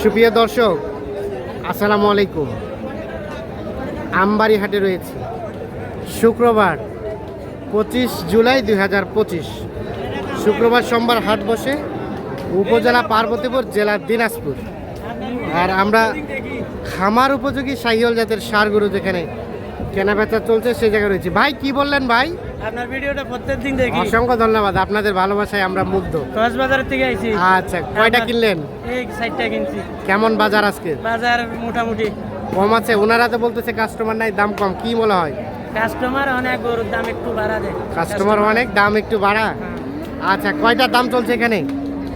সুপ্রিয় দর্শক, আসসালামু আলাইকুম। আমবাড়ি হাটে রয়েছে। শুক্রবার পঁচিশ জুলাই দুই হাজার পঁচিশ। শুক্রবার সোমবার হাট বসে উপজেলা পার্বতীপুর জেলার দিনাজপুর। আর আমরা খামার উপযোগী সাহিওল জাতের সার গরু যেখানে কেনাবেচা চলছে সেই জায়গায় রয়েছে। ভাই, কি বললেন ভাই? আপনার ভিডিওটা প্রত্যেক দিন দেখি। অসংখ্য ধন্যবাদ আপনাদের ভালোবাসায় আমরা মুগ্ধ। কক্সবাজার থেকে আইছি। আচ্ছা কয়টা কিনলেন? এই সাইডটা কিনছি। কেমন বাজার আজকে? বাজার মোটামুটি। কম আছে ওনারা তো বলতেছে কাস্টমার নাই দাম কম কি বলা হয়? কাস্টমার অনেক গরুর দাম একটু বাড়া দেয়। কাস্টমার অনেক দাম একটু বাড়া? আচ্ছা কয়টা দাম চলছে এখানে?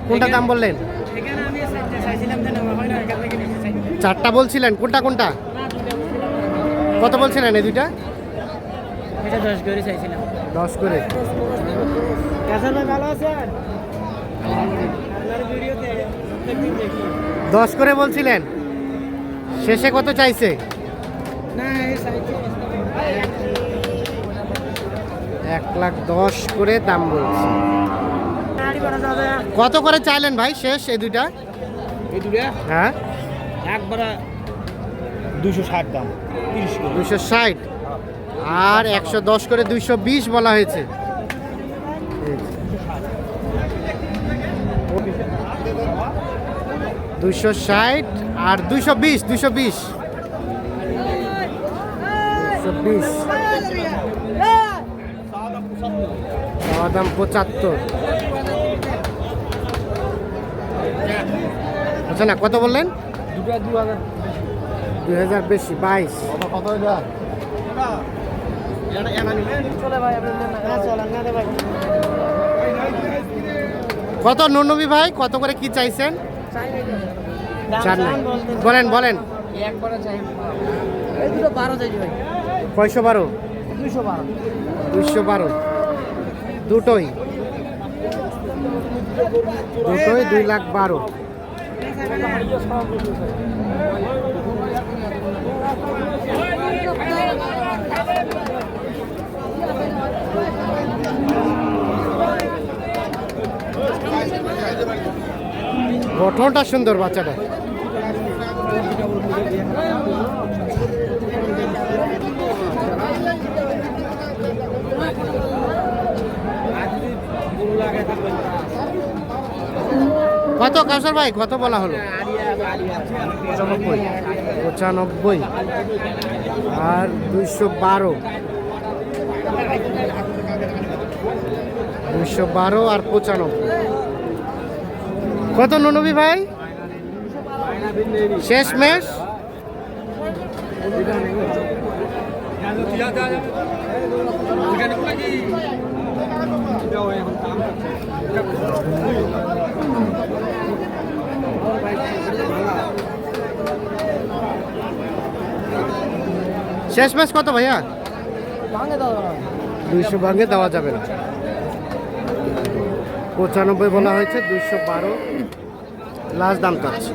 কোনটা দাম বললেন? এখানে আমি চাইছিলাম হয়। চারটা বলছিলেন কোনটা কোনটা। কত বলছিলেন এই দুইটা? এটা দশ করে চাইছিলাম। দশ করে। দশ করে বলছিলেন। শেষে কত চাইছে? না এক লাখ দশ করে দাম বলছে। কত করে চাইলেন ভাই শেষ এই দুইটা? এই দুটা হ্যাঁ। একবারে দুশো ষাট দাম দুশো ষাট। আর একশো দশ করে দুইশো বিশ বলা হয়েছে। দুশো ষাট আর দুশো বিশ দুশো বিশ। বিশ। দাম পঁচাত্তর। আচ্ছা না কত বললেন? দু হাজার দুই হাজার বেশি বাইশ। কত কত নুনবি ভাই? কত করে কি চাইছেন? বলেন বলেন। কয়শো বারো? দুইশো বারো। দুটোই। দুটোই দুই লাখ বারো। গঠনটা সুন্দর বাচ্চাটা। কত কাউসার ভাই? কত বলা হলো? পঁচানব্বই। পঁচানব্বই। আর দুইশো বারো। দুইশো বারো আর পঁচানব্বই। কত ননবী ভাই? শেষ মেশ শেষ ম্যাচ কত ভাইয়া? দুইশো ভাঙে দেওয়া যাবে না। পঁচানব্বই বলা হয়েছে দুইশো বারো। লাস্ট দাম চাচ্ছে।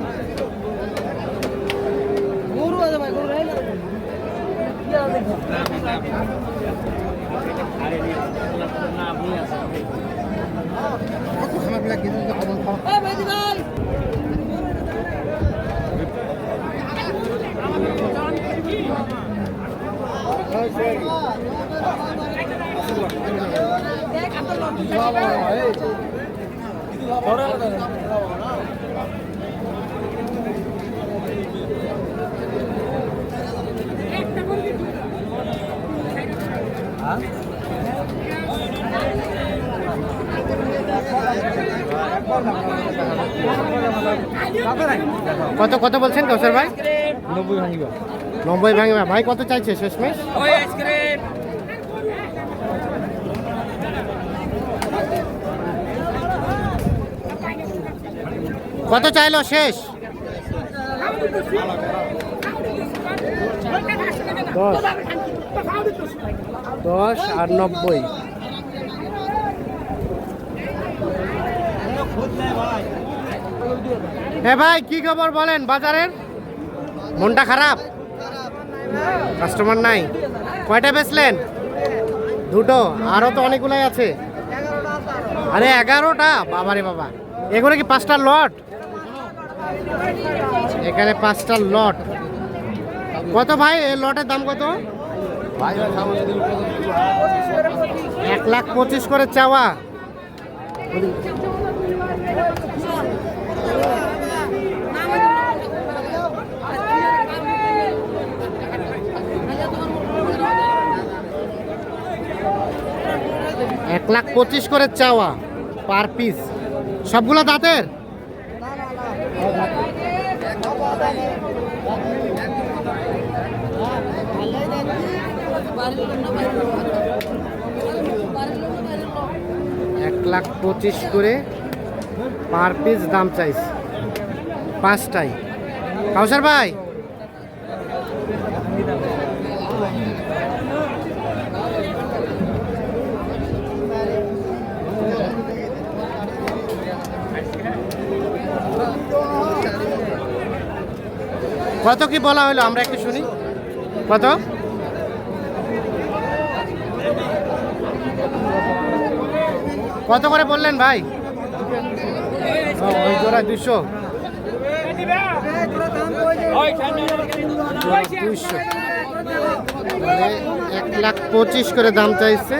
কত কত বলছেন কৌশল ভাই? নব্বই ভাঙিবা। নব্বই ভাঙে ভাই কত চাইছে? শেষ ম্যাচ কত চাইলো শেষ? দশ। দশ আর নব্বই। হ্যাঁ ভাই কি খবর বলেন বাজারের? মনটা খারাপ? কাস্টমার নাই? কয়টা বেচলেন? দুটো। আরও তো অনেকগুলাই আছে। আরে এগারোটা? বাবারে বাবা। এগুলো কি পাঁচটা লট? এখানে পাঁচটা লট। কত ভাই? এই লটের দাম কত? এক লাখ পঁচিশ করে চাওয়া। এক লাখ পঁচিশ করে চাওয়া পার পিস। সবগুলো দাঁতের? এক লাখ পঁচিশ করে পার পিস দাম চাইছে। পাঁচটাই। কাউসার ভাই? কত কি বলা হলো? আমরা একটু শুনি। কত? কত করে বললেন ভাই? দুশো। দুইশো এক লাখ পঁচিশ করে দাম চাইছে।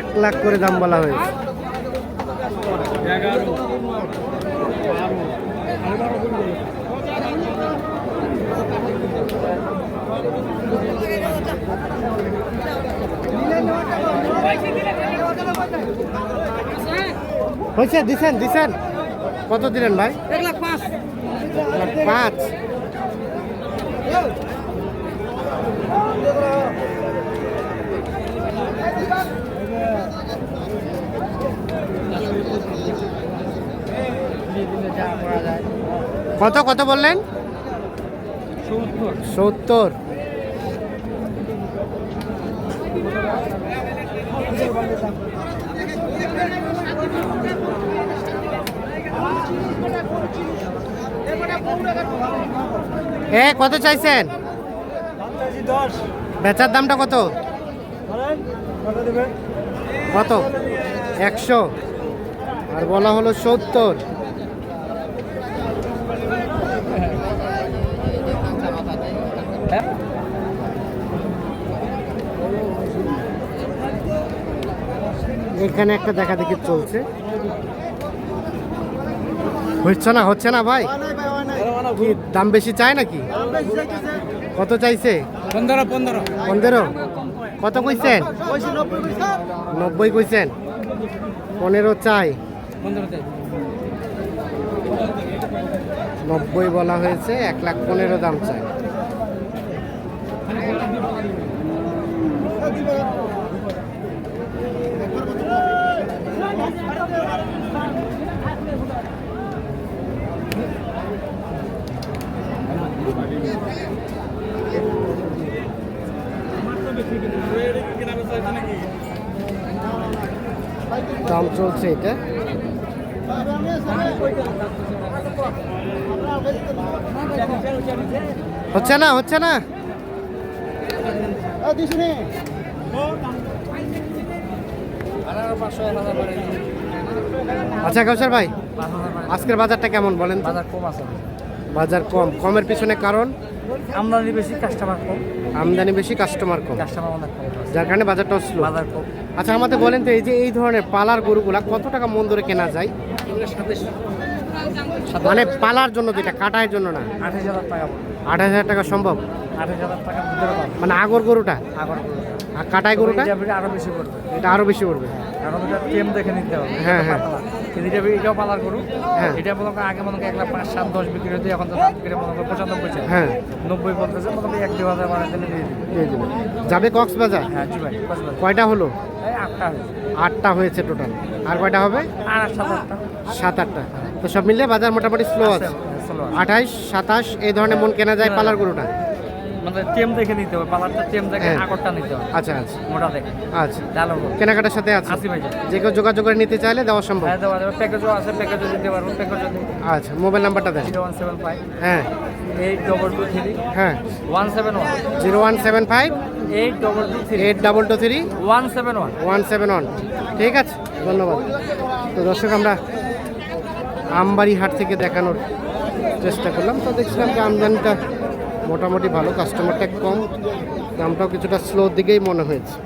এক লাখ করে দাম বলা হয়েছে। হয়েছে দিছেন দিছেন। কত দিলেন ভাই? পাঁচ। পাঁচ কত কত বললেন? সত্তর। এ কত চাইছেন? বেচার দামটা কত? কত? একশো। আর বলা হলো সত্তর। এখানে একটা দেখা দেখি চলছে। হচ্ছে না হচ্ছে না ভাই? কি দাম বেশি চায় নাকি? কত চাইছে? পনেরো পনেরো। পনেরো? কত কইছেন? নব্বই কইছেন। পনেরো চাই। নব্বই বলা হয়েছে এক লাখ পনেরো দাম চাই। দাম চলছে এটা। হচ্ছে না হচ্ছে না? আচ্ছা কাউসার ভাই আজকের বাজারটা কেমন বলেন বাজার কম আছে। বাজার কম। কমের পিছনে কারণ? আমদানি বেশি কাস্টমার কম। আমদানি বেশি কাস্টমার কম। কাস্টমার অনেক কম। যার কারণে বাজারটা স্লো বাজার কম। আচ্ছা আমাদের বলেন তো এই যে এই ধরনের পালার গরুগুলা কত টাকা মন ধরে কেনা যায়? মানে পালার জন্য যেটা কাটার জন্য না? আঠাশ হাজার টাকা আট হাজার টাকা সম্ভব? আঠাশ হাজার পাবে মানে আগর গরুটা? আগর আর কাটাই গরুটা? আরও বেশি পড়বে। এটা আরও বেশি পড়বে। এটা টেম দেখে নিতে হবে। হ্যাঁ, হ্যাঁ। কিন্তু এটা এটাও পালার করু হ্যাঁ। এটা মনে আগে মনে করো এক লাখ পাঁচ সাত দশ বিক্রি হতো এখন তো দাম বিক্রি মনে করো পঁচানব্বই চাই হ্যাঁ। নব্বই মনে করো এক দু হাজার বাড়াই দিলে দিয়ে দিবে। যাবে কক্সবাজার? হ্যাঁ জি ভাই কক্সবাজার। কয়টা হলো? আটটা হয়েছে। আটটা হয়েছে টোটাল আর কয়টা হবে? আর সাত আটটা। সাত আটটা। তো সব মিলিয়ে বাজার মোটামুটি স্লো আছে আঠাইশ সাতাশ এই ধরনের মন কেনা যায় পালার গরুটা। মানে টেম দেখে নিতে হবে পালারটা টেম দেখে হ্যাঁ। আগরটা নিতে হবে আচ্ছা আচ্ছা। মোটা দেখে আচ্ছা কেনাকাটার সাথে আছে? আশি ভাই যে কেউ যোগাযোগ করে নিতে চাইলে দেওয়া সম্ভব? হ্যাঁ দেওয়া যাবে। প্যাকেজও আছে প্যাকেজও দিতে পারব প্যাকেজও আচ্ছা মোবাইল নাম্বারটা দেন। জিরো ওয়ান সেভেন ফাইভ হ্যাঁ। এইট ডবল টু থ্রি হ্যাঁ। One seven one zero one seven five eight double two three eight double two three one seven one one seven one ঠিক আছে ধন্যবাদ। তো দর্শক আমরা আমবাড়ি হাট থেকে দেখানোর চেষ্টা করলাম। তো দেখছিলাম যে আমদানিটা মোটামুটি ভালো কাস্টমারটা কম দামটাও কিছুটা স্লোর দিকেই মনে হয়েছে।